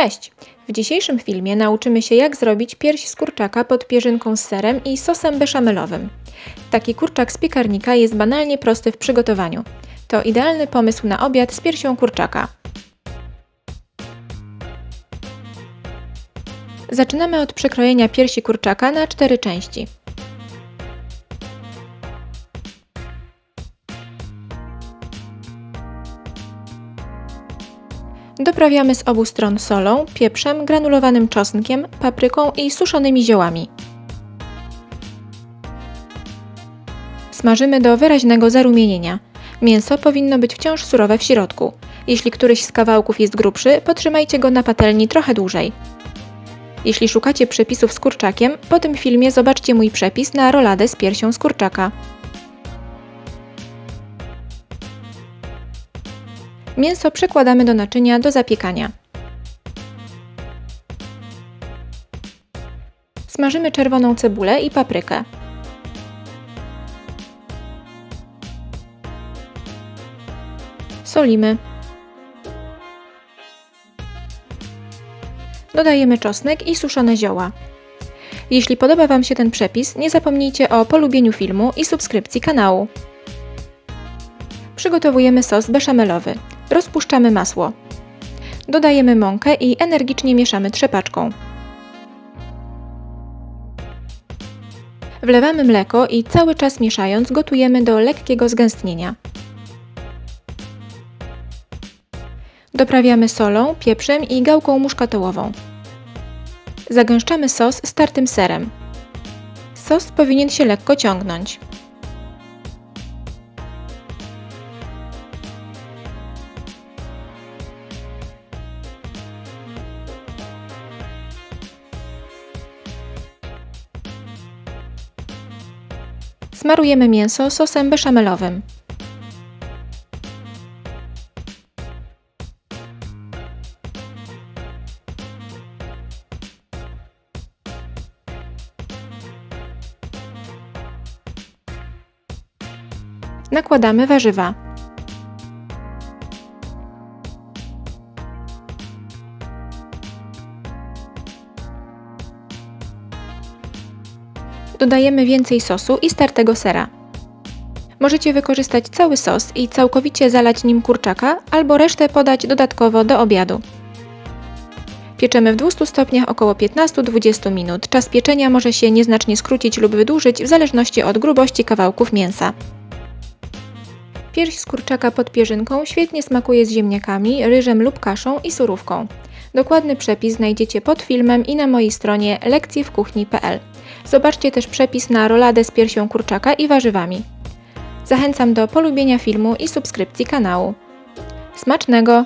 Cześć! W dzisiejszym filmie nauczymy się jak zrobić pierś z kurczaka pod pierzynką z serem i sosem beszamelowym. Taki kurczak z piekarnika jest banalnie prosty w przygotowaniu. To idealny pomysł na obiad z piersią kurczaka. Zaczynamy od przekrojenia piersi kurczaka na cztery części. Doprawiamy z obu stron solą, pieprzem, granulowanym czosnkiem, papryką i suszonymi ziołami. Smażymy do wyraźnego zarumienienia. Mięso powinno być wciąż surowe w środku. Jeśli któryś z kawałków jest grubszy, potrzymajcie go na patelni trochę dłużej. Jeśli szukacie przepisów z kurczakiem, po tym filmie zobaczcie mój przepis na roladę z piersią z kurczaka. Mięso przekładamy do naczynia do zapiekania. Smażymy czerwoną cebulę i paprykę. Solimy. Dodajemy czosnek i suszone zioła. Jeśli podoba Wam się ten przepis, nie zapomnijcie o polubieniu filmu i subskrypcji kanału. Przygotowujemy sos beszamelowy. Rozpuszczamy masło. Dodajemy mąkę i energicznie mieszamy trzepaczką. Wlewamy mleko i cały czas mieszając gotujemy do lekkiego zgęstnienia. Doprawiamy solą, pieprzem i gałką muszkatołową. Zagęszczamy sos startym serem. Sos powinien się lekko ciągnąć. Smarujemy mięso sosem beszamelowym. Nakładamy warzywa. Dodajemy więcej sosu i startego sera. Możecie wykorzystać cały sos i całkowicie zalać nim kurczaka, albo resztę podać dodatkowo do obiadu. Pieczemy w 200 stopniach około 15-20 minut. Czas pieczenia może się nieznacznie skrócić lub wydłużyć w zależności od grubości kawałków mięsa. Pierś z kurczaka pod pierzynką świetnie smakuje z ziemniakami, ryżem lub kaszą i surówką. Dokładny przepis znajdziecie pod filmem i na mojej stronie lekcjewkuchni.pl. Zobaczcie też przepis na roladę z piersią kurczaka i warzywami. Zachęcam do polubienia filmu i subskrypcji kanału. Smacznego!